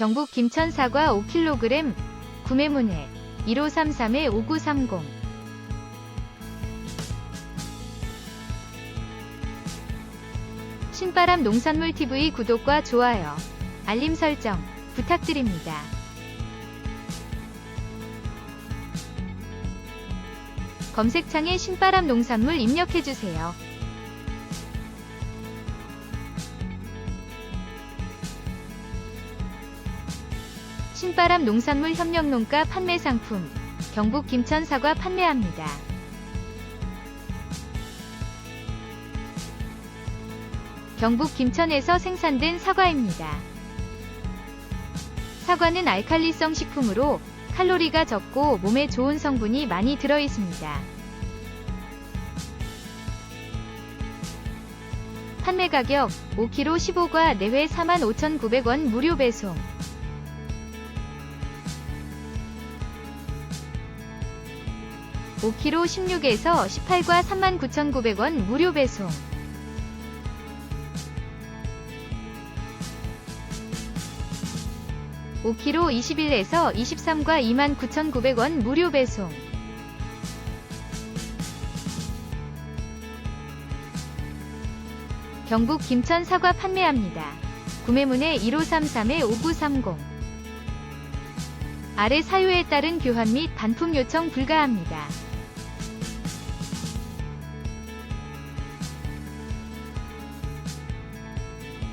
경북 김천 사과 5kg 구매문의 1533-5930 신바람 농산물 TV 구독과 좋아요, 알림 설정 부탁드립니다. 검색창에 신바람 농산물 입력해주세요. 신바람 농산물 협력농가 판매 상품 경북 김천 사과 판매합니다. 경북 김천에서 생산된 사과입니다. 사과는 알칼리성 식품으로 칼로리가 적고 몸에 좋은 성분이 많이 들어 있습니다. 판매 가격 5kg 15과 내외 45,900원 무료 배송. (5kg) 16에서 18과 39,900원 무료 배송. (5kg) 21에서 23과 29,900원 무료 배송. 경북 김천 사과 판매합니다. 구매문의 1533-5930 아래 사유에 따른 교환 및 반품 요청 불가합니다.